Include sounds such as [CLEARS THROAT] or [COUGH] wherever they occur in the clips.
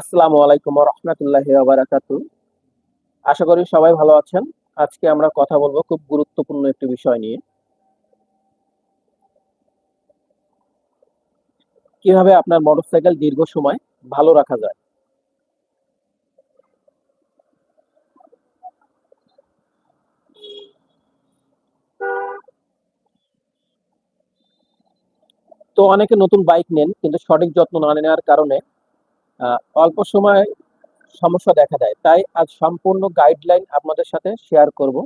আসসালামু আলাইকুম রহমতুল্লাহি আশা করি সবাই ভালো আছেন। আজকে আমরা কথা বলব খুব গুরুত্বপূর্ণ একটি বিষয় নিয়ে। কীভাবে আপনার মোটরসাইকেল দীর্ঘ সময় ভালো রাখা যায়? তো অনেকে নতুন বাইক নেন, কিন্তু সঠিক যত্ন না নেওয়ার কারণে অল্প সময় সমস্যা দেখা দেয়। তাই আজ সম্পূর্ণ গাইডলাইন আপনাদের সাথে শেয়ার করব।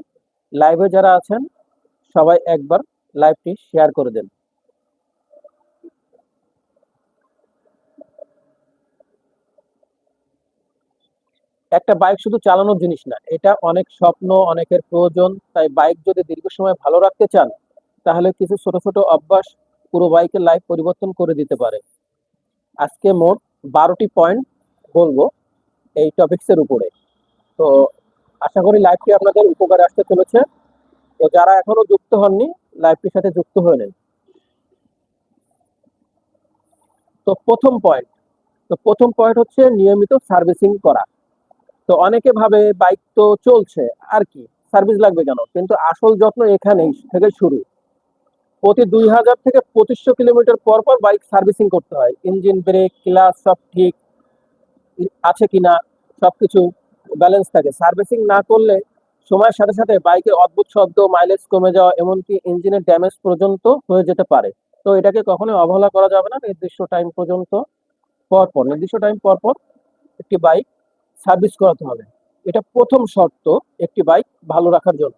লাইভে যারা আছেন, সবাই একবার লাইভটি শেয়ার করে দেন। একটা বাইক শুধু চালানোর জিনিস না, এটা অনেক স্বপ্ন, অনেকের প্রয়োজন। তাই বাইক যদি দীর্ঘ সময় ভালো রাখতে চান, তাহলে কিছু ছোট ছোট অভ্যাস পুরো বাইকের লাইফ পরিবর্তন করে দিতে পারে। আজকে মোট বারোটি পয়েন্ট বলব এই টপিকসের উপরে। তো আশা করি লাইভটি আপনাদের উপকারে আসতে চলেছে। তো যারা এখনও যুক্ত হননি লাইভটির সাথে যুক্ত হয়ে নেন। তো প্রথম পয়েন্ট তো প্রথম পয়েন্ট হচ্ছে নিয়মিত সার্ভিসিং করা। তো অনেকে ভাবে বাইক তো চলছে, আর কি সার্ভিস লাগবে কেন? কিন্তু আসল যত্ন এখানেই থেকে শুরু। প্রতি দুই হাজার থেকে পঁচিশশো কিলোমিটার পর পর বাইক সার্ভিসিং করতে হয়। ইঞ্জিন ব্রেক ক্লাস সব ঠিক আছে কিনা, সবকিছু ব্যালেন্স থাকে। সার্ভিসিং না করলে সময়ের সাথে সাথে বাইকের অদ্ভুত শব্দ মাইলেজ কমে যাওয়া, এমনকি ইঞ্জিনের ড্যামেজ পর্যন্ত হয়ে যেতে পারে। তো এটাকে কখনোই অবহেলা করা যাবে না নির্দিষ্ট টাইম পর্যন্ত পর পর, নির্দিষ্ট টাইম পর পর একটি বাইক সার্ভিস করাতে হবে। এটা প্রথম শর্ত একটি বাইক ভালো রাখার জন্য।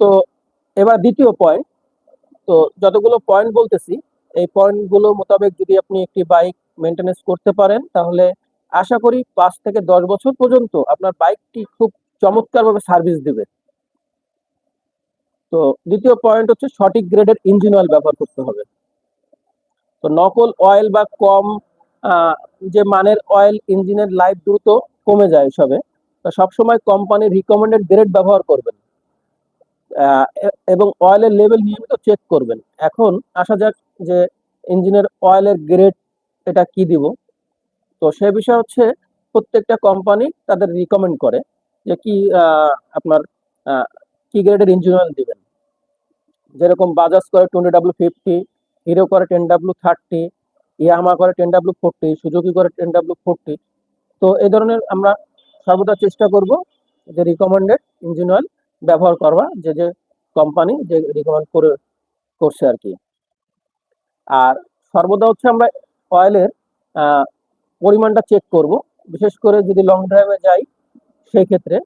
তো এবার দ্বিতীয় পয়েন্ট তো যতগুলো পয়েন্ট বলতেছি, এই পয়েন্টগুলো মোতাবেক যদি আপনি একটি বাইক মেনটেনেন্স করতে পারেন, তাহলে আশা করি পাঁচ থেকে দশ বছর পর্যন্ত আপনার বাইকটি খুব চমৎকারভাবে সার্ভিস দেবে। তো দ্বিতীয় পয়েন্ট হচ্ছে সঠিক গ্রেডের ইঞ্জিন অয়েল ব্যবহার করতে হবে। তো নকল অয়েল বা কম যে মানের অয়েল ইঞ্জিনের লাইফ দ্রুত কমে যায় এসবে তো সবসময় কোম্পানির রিকমেন্ডেড গ্রেড ব্যবহার করবেন এবং অয়েলের লেভেল নিয়মিত চেক করবেন। এখন আসা যাক যে ইঞ্জিনের অয়েলের গ্রেড এটা কি দিব। তো সে বিষয় হচ্ছে প্রত্যেকটা কোম্পানি তাদের রিকমেন্ড করে যে কি আপনার কি গ্রেডের ইঞ্জিন অয়েল দিবেন। যেরকম বাজাজ করে টোয়েন্টি ডাব্লিউ ফিফটি হিরো করে টেন ডাব্লিউ থার্টি ইয়ামা করে টেন ডাব্লিউ ফোরটি সুজুকি করে টেন ডাব্লিউ ফোরটি তো এই ধরনের আমরা সর্বদা চেষ্টা করব যে রিকমেন্ডেড ইঞ্জিন অয়েল ব্যবহার করবা, যে যে কোম্পানি যে রিকমেন্ড করে, করছে আর কি। আর সর্বদা হচ্ছে আমরা অয়েলের পরিমাণটা চেক করব। বিশেষ করে যদি লং ড্রাইভে যাই সেই ক্ষেত্রে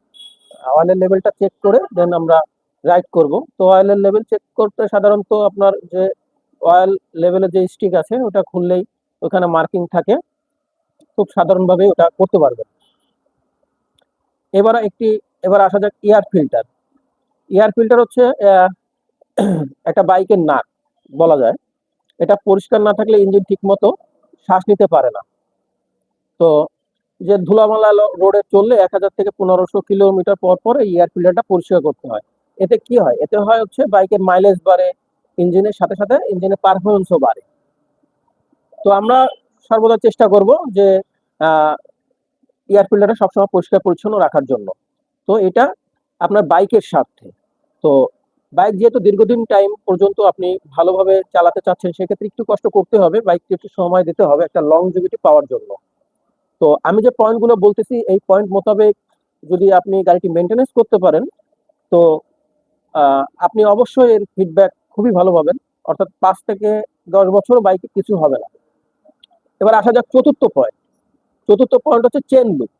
অয়েলের লেভেলটা চেক করে দেন আমরা রাইড করব। তো অয়েলের লেভেল চেক করতে সাধারণত আপনার যে অয়েল লেভেলের যে স্টিক আছে, ওটা খুললেই ওখানে মার্কিং থাকে। খুব সাধারণভাবে ওটা করতে পারবেন। এবার একটি, এবার আসা যাক এয়ার ফিল্টার এয়ার ফিল্টার হচ্ছে একটা বাইকের নাক, বলা যায়। এটা পরিষ্কার না থাকলে ইঞ্জিন ঠিক মতো শ্বাস নিতে পারে না। তো যে ধুলামালা রোডে চললে এক হাজার থেকে পনেরোশো কিলোমিটার পর পর এই এয়ার ফিল্টারটা পরিষ্কার করতে হয়। এতে কি হয়? এতে হয় হচ্ছে বাইকের মাইলেজ বাড়ে, ইঞ্জিনের সাথে সাথে ইঞ্জিনের পারফরমেন্সও বাড়ে। তো আমরা সর্বদা চেষ্টা করব যে এয়ার ফিল্টারটা সবসময় পরিষ্কার পরিচ্ছন্ন রাখার জন্য। তো এটা আপনার বাইকের স্বার্থে। তো বাইক যেহেতু দীর্ঘদিন টাইম পর্যন্ত আপনি ভালোভাবে চালাতে চাচ্ছেন, সেক্ষেত্রে একটু কষ্ট করতে হবে। বাইককে একটু সময় দিতে হবে, একটা লং লংজিভিটি পাওয়ার জন্য। তো আমি যে পয়েন্টগুলো বলতেছি, এই পয়েন্ট মোতাবেক যদি আপনি গাড়িটি মেনটেনেন্স করতে পারেন, তো আপনি অবশ্যই এর ফিডব্যাক খুবই ভালো পাবেন। অর্থাৎ পাঁচ থেকে দশ বছর বাইকে কিছু হবে না। এবার আসা যাক চতুর্থ পয়েন্ট চতুর্থ পয়েন্ট হচ্ছে চেন লুপ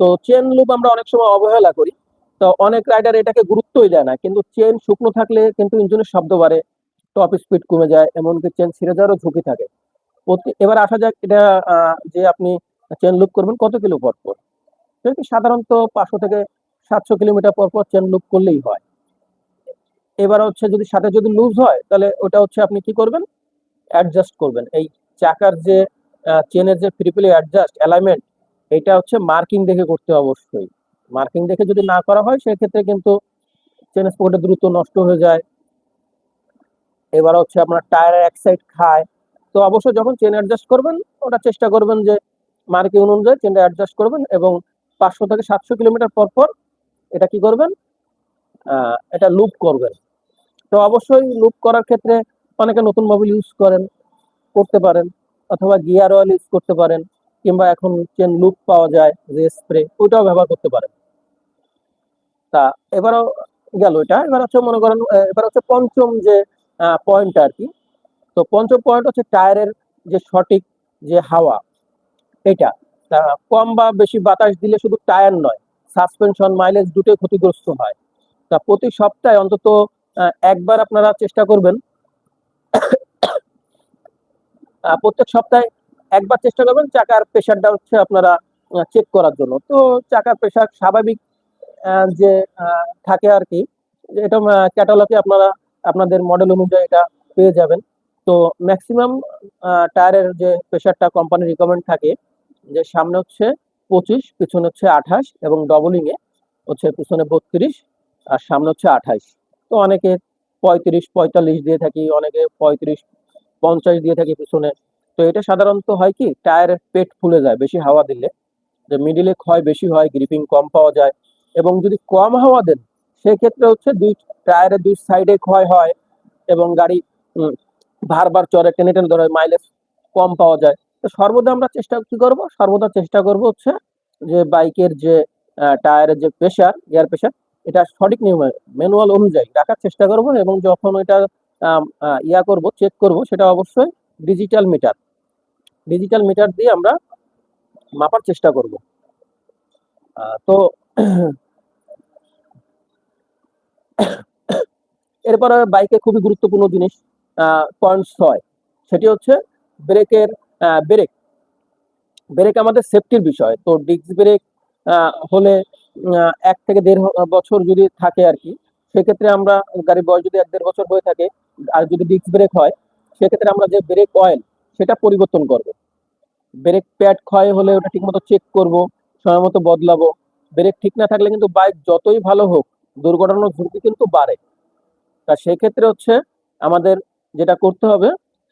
তো চেন লুপ আমরা অনেক সময় অবহেলা করি। তো অনেক রাইডার এটাকে গুরুত্বই দেয় না। কিন্তু চেন শুকনো থাকলে কিন্তু ইঞ্জিনের শব্দ বাড়ে টপ স্পিড কমে যায়, এমনকি চেন ছিঁড়ে যাওয়ারও ঝুঁকি থাকে। এবার আসা যাক এটা যে আপনি চেন লুপ করবেন, কত কিলো পর পর? সাধারণত পাঁচশো থেকে সাতশো কিলোমিটার পর পর চেন লুপ করলেই হয়। এবার হচ্ছে যদি সাথে যদি লুজ হয়, তাহলে ওটা হচ্ছে আপনি কি করবেন? অ্যাডজাস্ট করবেন। এই চাকার যে চেনের যে ফ্রিপিলি অ্যাডজাস্ট অ্যালাইনমেন্ট এটা হচ্ছে মার্কিং দেখে করতে অবশ্যই। মার্কিং দেখে যদি না করা হয়, সেক্ষেত্রে কিন্তু চেন স্পোর্টে দ্রুত নষ্ট হয়ে যায়। এবার হচ্ছে আপনার টায়ারের এক সাইড খায়। তো অবশ্যই যখন চেন অ্যাডজাস্ট করবেন, ওটা চেষ্টা করবেন যে মার্কিং অনুযায়ী চেনটা অ্যাডজাস্ট করবেন এবং পাঁচশো থেকে সাতশো কিলোমিটার পর পর এটা কি করবেন? এটা লুপ করবেন। তো অবশ্যই লুপ করার ক্ষেত্রে অনেকে নতুন মোবিল ইউজ করেন, করতে পারেন অথবা গিয়ার অয়েল ইউজ করতে পারেন কিংবা এখন চেন লুপ পাওয়া যায় যে স্প্রে ওইটাও ব্যবহার করতে পারেন। তা এবারও গেল এটা। এবার হচ্ছে মনে করেন এবার হচ্ছে পঞ্চম যে পয়েন্ট আর কি তো পঞ্চম পয়েন্ট হচ্ছে টায়ারের যে সঠিক যে হাওয়া, এটা। কম বা বেশি বাতাস দিলে শুধু টায়ার নয় সাসপেনশন মাইলেজ দুটোই ক্ষতিগ্রস্ত হয়। তা প্রতি সপ্তাহে অন্তত একবার আপনারা চেষ্টা করবেন প্রত্যেক সপ্তাহে একবার চেষ্টা করবেন, চাকার প্রেশারটা হচ্ছে আপনারা চেক করার জন্য। তো চাকার প্রেশার স্বাভাবিক যে থাকে আর কি, এটা ক্যাটালগে আপনারা, আপনাদের মডেল অনুযায়ী এটা পেয়ে যাবেন। তো ম্যাক্সিমাম টায়ারের যে প্রেশারটা কোম্পানি রিকমেন্ড থাকে, যে সামনে হচ্ছে পঁচিশ, পিছনে হচ্ছে আঠাশ এবং ডবলিং এ হচ্ছে পিছনে বত্রিশ আর সামনে হচ্ছে আঠাশ। তো অনেকে পঁয়ত্রিশ, পঁয়তাল্লিশ দিয়ে থাকি, অনেকে পঁয়ত্রিশ, পঞ্চাশ দিয়ে থাকি পিছনে। তো এটা সাধারণত হয় কি টায়ারের পেট ফুলে যায় বেশি হাওয়া দিলে। যে মিডিলে ক্ষয় বেশি হয় গ্রিপিং কম পাওয়া যায় এবং যদি কম হাওয়া দেন, সেক্ষেত্রে হচ্ছে দুই টায়ারের দুই সাইডে ক্ষয় হয় এবং গাড়ি বারবার চড়ে, টেনে টেনে ধরে মাইলেজ কম পাওয়া যায়। তো সর্বদা আমরা চেষ্টা, কি করব? সর্বদা চেষ্টা করব হচ্ছে যে বাইকের যে টায়ারের যে প্রেশার এয়ার প্রেশার এটা সঠিক নিয়মে ম্যানুয়াল অনুযায়ী রাখার চেষ্টা করব এবং যখন এটা ইয়া করব চেক করব, সেটা অবশ্যই ডিজিটাল মিটার ডিজিটাল মিটার দিয়ে আমরা মাপার চেষ্টা করব। তো এরপরে বাইকে খুবই গুরুত্বপূর্ণ জিনিস পয়েন্ট ছয়। সেটি হচ্ছে ব্রেকের ব্রেক। ব্রেক আমাদের সেফটির বিষয়। তো ডিস্ক ব্রেক হলে এক থেকে দেড় বছর যদি থাকে আর কি, সেক্ষেত্রে আমরা গাড়ির বয়স যদি এক দেড় বছর হয়ে থাকে, আর যদি ডিস্ক ব্রেক হয়, সেক্ষেত্রে আমরা যে ব্রেক অয়েল, সেটা পরিবর্তন করব। ব্রেক প্যাড ক্ষয় হলে ওটা ঠিকমতো চেক করব সময় মতো বদলাবো। ব্রেক ঠিক না থাকলে কিন্তু বাইক যতই ভালো হোক, দুর্ঘটনার ঝুঁকি কিন্তু বাড়ে। তা সেই ক্ষেত্রে হচ্ছে আমাদের যেটা করতে হবে,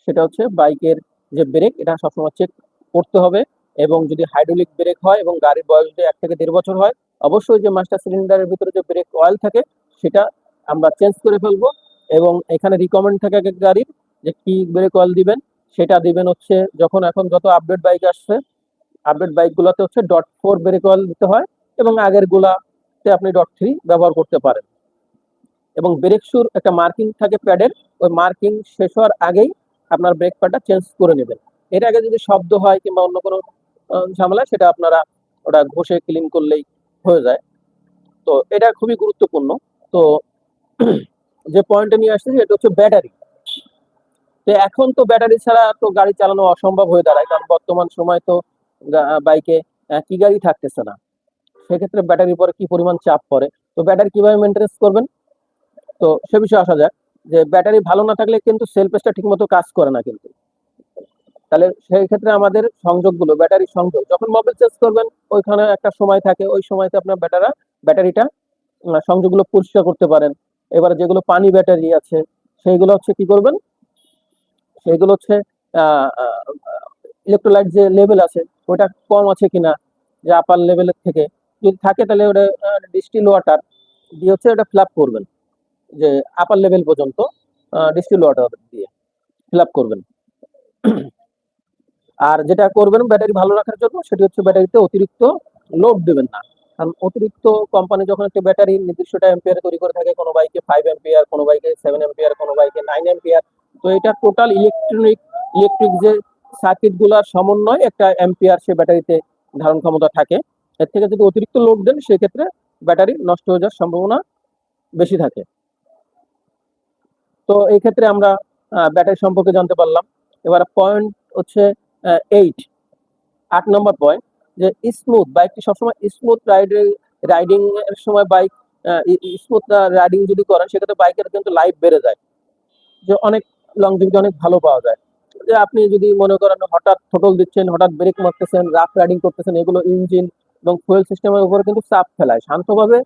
সেটা হচ্ছে বাইকের যে ব্রেক, এটা সবসময় চেক করতে হবে এবং যদি হাইড্রোলিক ব্রেক হয় এবং গাড়ির বয়স যদি এক থেকে দেড় বছর হয়, অবশ্যই যে মাস্টার সিলিন্ডারের ভিতরে যে ব্রেক অয়েল থাকে, সেটা আমরা চেঞ্জ করে ফেলব এবং এখানে রিকমেন্ড থাকে এক গাড়ির যে কি ব্রেক অয়েল দিবেন, সেটা দিবেন হচ্ছে যখন এখন যত আপডেট বাইক আসছে আপডেট বাইকগুলোতে হচ্ছে ডট ফোর ব্রেক অয়েল দিতে হয়। এবং আগের গুলাতে আপনি ডট থ্রি ব্যবহার করতে পারেন। এবং ব্রেক শুর একটা মার্কিং থাকে প্যাডের ওই মার্কিং শেষ হওয়ার আগেই আপনার ব্রেক প্যাডটা চেঞ্জ করে নেবেন। এর আগে যদি শব্দ হয় কিংবা অন্য কোনো ঝামেলা সেটা আপনারা ওটা ঘষে ক্লিন করলেই হয়ে যায়। তো এটা খুবই গুরুত্বপূর্ণ। তো [CLEARS THROAT] যে পয়েন্টে নিয়ে আসছি এটা হচ্ছে ব্যাটারি তো এখন তো ব্যাটারি ছাড়া তো গাড়ি চালানো অসম্ভব হয়ে দাঁড়ায়, কারণ বর্তমান সময় তো বাইকে কি গাড়ি থাকতেছে না। সেক্ষেত্রে ব্যাটারির পরে কি পরিমাণ চাপ পড়ে? তো ব্যাটারি কীভাবে মেনটেন্স করবেন? তো সে বিষয়ে আসা যাক। যে ব্যাটারি ভালো না থাকলে কিন্তু সেল পেজটা ঠিকমতো কাজ করে না কিন্তু। তাহলে সেই ক্ষেত্রে আমাদের সংযোগগুলো ব্যাটারি সংযোগ, যখন মোবাইল চেঞ্জ করবেন, ওইখানে একটা সময় থাকে, ওই সময়তে আপনার ব্যাটারা ব্যাটারিটা সংযোগগুলো পরিষ্কার করতে পারেন। এবার যেগুলো পানি ব্যাটারি আছে, সেইগুলো হচ্ছে কি করবেন? সেইগুলো হচ্ছে ইলেকট্রোলাইট যে লেভেল আছে ওটা কম আছে কিনা, যে আপার লেভেলের থেকে যদি থাকে তাহলে ওটা ডিস্টিল ওয়াটার দিয়ে হচ্ছে ওটা ফ্ল্যাপ করবেন। যে আপার লেভেল পর্যন্ত ডিস্টিল ওয়াটার দিয়ে ফিল করবেন। আর যেটা করবেন ব্যাটারি ভালো রাখার জন্য, সেটি হচ্ছে ব্যাটারিতে অতিরিক্ত লোড দেবেন না। কারণ অতিরিক্ত কোম্পানি যখন একটা ব্যাটারি নির্দিষ্টটা এম্পিয়ার তৈরি করে থাকে, কোনো বাইকে ফাইভ এম্পিয়ার কোনো বাইকে সেভেন এম্পিয়ার কোনো বাইকে নাইন এম্পিয়ার তো এটা টোটাল ইলেকট্রনিক ইলেকট্রিক যে সার্কিটগুলার সমন্বয় একটা এম্পিয়ার সে ব্যাটারিতে ধারণ ক্ষমতা থাকে। এর থেকে যদি অতিরিক্ত লোড দেন, সেক্ষেত্রে ব্যাটারি নষ্ট হয়ে যাওয়ার সম্ভাবনা বেশি থাকে। তো এই ক্ষেত্রে আমরা ব্যাটারি সম্পর্কে জানতে পারলাম। এবার পয়েন্ট হচ্ছে এইট আট নম্বর পয়েন্ট যে স্মুথ বাইকটি সবসময় স্মুথ রাইডিং রাইডিং এর সময় বাইক স্মুথ রাইডিং যদি করেন, সেক্ষেত্রে বাইকের কিন্তু লাইফ বেড়ে যায়। যে অনেক লং লংজিভিটি অনেক ভালো পাওয়া যায়। যে আপনি যদি মনে করেন হঠাৎ থোটল দিচ্ছেন, হঠাৎ ব্রেক মারতেছেন রাফ রাইডিং করতেছেন, এগুলো ইঞ্জিন এবং ফুয়েল সিস্টেমের উপরে কিন্তু চাপ ফেলায়। শান্তভাবে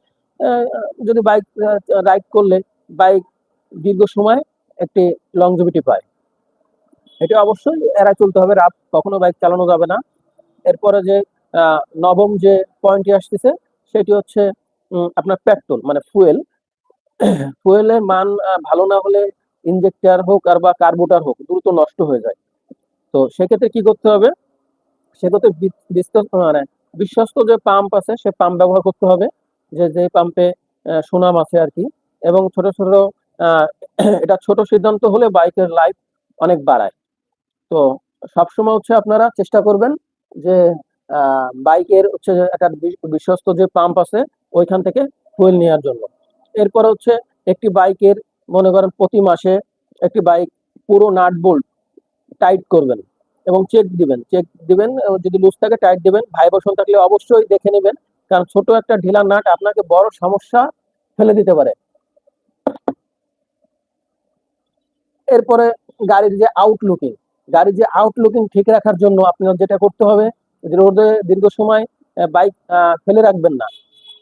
যদি বাইক রাইড করলে বাইক দীর্ঘ সময় একটি লংজিভিটি পায়। এটা অবশ্যই এড়াই চলতে হবে। রাত কখনো বাইক চালানো যাবে না। এরপরে যে নবম যে পয়েন্টটি আসতেছে, সেটি হচ্ছে আপনার পেট্রোল মানে ফুয়েল ফুয়েলের মান ভালো না হলে ইনজেক্টর হোক আর বা কার্বোটার হোক, দ্রুত নষ্ট হয়ে যায়। তো সেক্ষেত্রে কি করতে হবে? সেক্ষেত্রে মানে বিশ্বস্ত যে পাম্প আছে, সে পাম্প ব্যবহার করতে হবে। যে যে পাম্পে সুনাম আছে আর কি এবং ছোট ছোট [CLEARS THROAT] এটা ছোট সিদ্ধান্ত হলে বাইকের লাইফ অনেক বাড়ায়। তো সবসময় হচ্ছে আপনারা চেষ্টা করবেন যে বাইকের হচ্ছে একটা বিশ্বস্ত যে পাম্প আছে, ওইখান থেকে ফুয়েল নেওয়ার জন্য। এরপর হচ্ছে একটি বাইকের মনে করেন প্রতি মাসে একটি বাইক পুরো নাট বোল্ট টাইট করবেন। এবং চেক দিবেন চেক দিবেন যদি লুজ থাকে টাইট দিবেন। ভাইব্রেশন থাকলে অবশ্যই দেখে নেবেন, কারণ ছোট একটা ঢিলা নাট আপনাকে বড় সমস্যা ফেলে দিতে পারে। এরপরে গাড়ির যে আউটলুকিং গাড়ির যে আউটলুকিং ঠিক রাখার জন্য আপনার যেটা করতে হবে, রোদে দীর্ঘ সময় বাইক ফেলে রাখবেন না।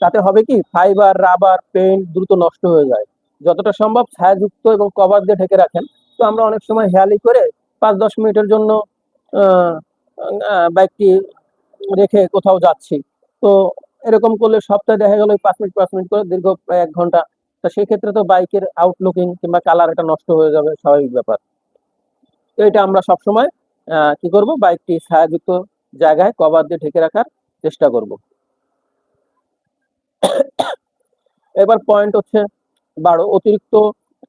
তাতে হবে কি? ফাইবার রাবার পেইন্ট দ্রুত নষ্ট হয়ে যায়। যতটা সম্ভব ছায়াযুক্ত এবং কভার দিয়ে ঢেকে রাখেন। তো আমরা অনেক সময় হেয়ালি করে পাঁচ দশ মিনিটের জন্য বাইকটি রেখে কোথাও যাচ্ছি। তো এরকম করলে সপ্তাহে দেখা গেল পাঁচ মিনিট পাঁচ মিনিট করে দীর্ঘ প্রায় এক ঘণ্টা। তা সেই ক্ষেত্রে তো বাইকের আউটলুকিং কিংবা কালার এটা নষ্ট হয়ে যাবে, স্বাভাবিক ব্যাপার। তো এটা আমরা সবসময় কি করব? বাইকটি ছায়াযুক্ত জায়গায় কভার দিয়ে ঢেকে রাখার চেষ্টা করব। এবার পয়েন্ট হচ্ছে বারো। অতিরিক্ত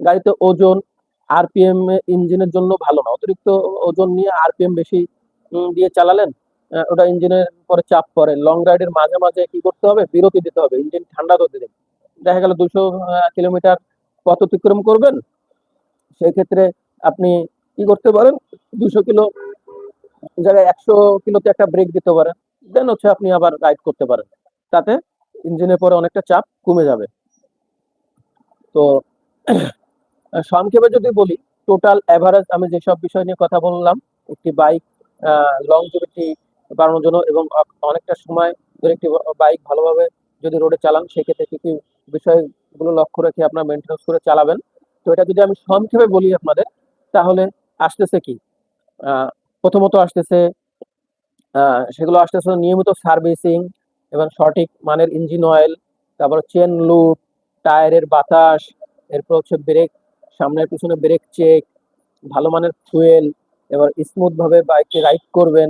গাড়িতে ওজন আরপিএম ইঞ্জিনের জন্য ভালো না। অতিরিক্ত ওজন নিয়ে আরপিএম বেশি দিয়ে চালালেন ওটা ইঞ্জিনের পরে চাপ পড়ে। লং রাইডের মাঝে মাঝে কি করতে হবে? বিরতি দিতে হবে। ইঞ্জিন ঠান্ডা করতে দিন। দেখা গেল দুশো কিলোমিটার পথ অতিক্রম করবেন। সেই ক্ষেত্রে আপনি কি করতে পারেন? দুশো কিলো, জায়গায় একশো কিলোতে একটা ব্রেক দিতে পারেন। দেন হচ্ছে আপনি আবার রাইড করতে পারেন। তাতে ইঞ্জিনের পরে অনেকটা চাপ কমে যাবে। তো সংক্ষেপে যদি বলি টোটাল অ্যাভারেজ আমি যেসব বিষয় নিয়ে কথা বললাম, একটি বাইক লং লংজিভিটি বাড়ানোর জন্য এবং অনেকটা সময় ধরে একটি বাইক ভালোভাবে যদি রোডে চালান, সেক্ষেত্রে কি কি বিষয়গুলো লক্ষ্য রেখে আপনার মেনটেন্স করে চালাবেন? তো এটা যদি আমি সংক্ষেপে বলি আপনাদের, তাহলে আসতেছে কি? প্রথমত আসতেছে সেগুলো আসতেছে নিয়মিত সার্ভিসিং এবং সঠিক মানের ইঞ্জিন অয়েল তারপর চেন লুপ টায়ারের বাতাস, এরপর হচ্ছে ব্রেক সামনের পিছনে ব্রেক চেক ভালো মানের ফুয়েল এবার স্মুথ ভাবে বাইককে রাইড করবেন।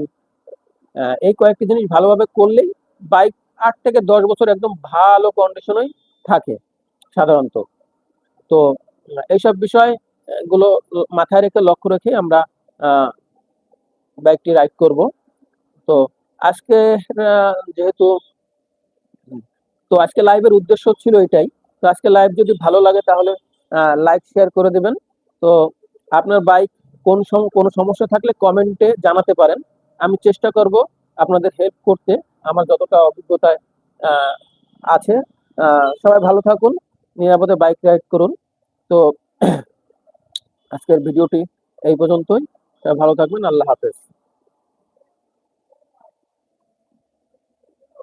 এই কয়েকটি জিনিস ভালোভাবে করলেই বাইক আট থেকে দশ বছর একদম ভালো কন্ডিশনেই থাকে সাধারণত। তো এইসব বিষয়গুলো মাথায় রেখে লক্ষ্য রেখে আমরা বাইকটি রাইড করব। তো, আজকে যেহেতু, তো আজকে লাইভের উদ্দেশ্য ছিল এটাই। তো আজকে লাইভ যদি ভালো লাগে তাহলে লাইক শেয়ার করে দিবেন। তো আপনার বাইক কোন কোনো সমস্যা থাকলে কমেন্টে জানাতে পারেন। আমি চেষ্টা করব আপনাদের হেল্প করতে। আমার যতটা অভিজ্ঞতায় আছে সবাই ভালো থাকুন, নিরাপদে বাইক রাইড করুন। তো [CLEARS THROAT] আজকের ভিডিওটি এই পর্যন্তই। ভালো থাকবেন, আল্লাহ হাফেজ।